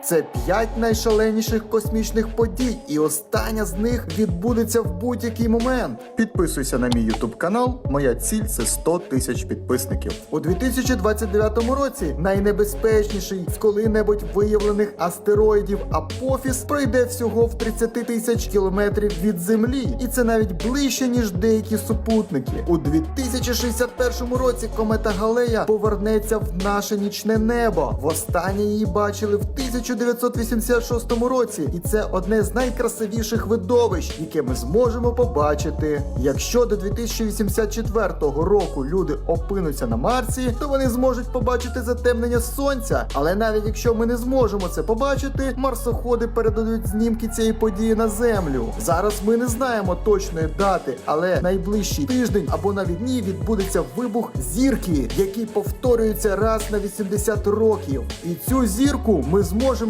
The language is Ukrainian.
Це п'ять найшаленіших космічних подій, і остання з них відбудеться в будь-який момент. Підписуйся на мій ютуб канал. Моя ціль це 100 тисяч підписників. У 2029 році найнебезпечніший з коли-небудь виявлених астероїдів Апофіс пройде всього в 30 тисяч кілометрів від Землі, і це навіть ближче ніж деякі супутники. У 2061 році комета Галея повернеться в наше нічне небо. Востаннє її бачили в 1986 році, і це одне з найкрасивіших видовищ, яке ми зможемо побачити. Якщо до 2084 року люди опинуться на Марсі, то вони зможуть побачити затемнення сонця. Але навіть якщо ми не зможемо це побачити, марсоходи передадуть знімки цієї події на землю. Зараз ми не знаємо точної дати, але найближчий тиждень або навіть дні відбудеться вибух зірки, який повторюється раз на 80 років. І цю зірку ми зможемо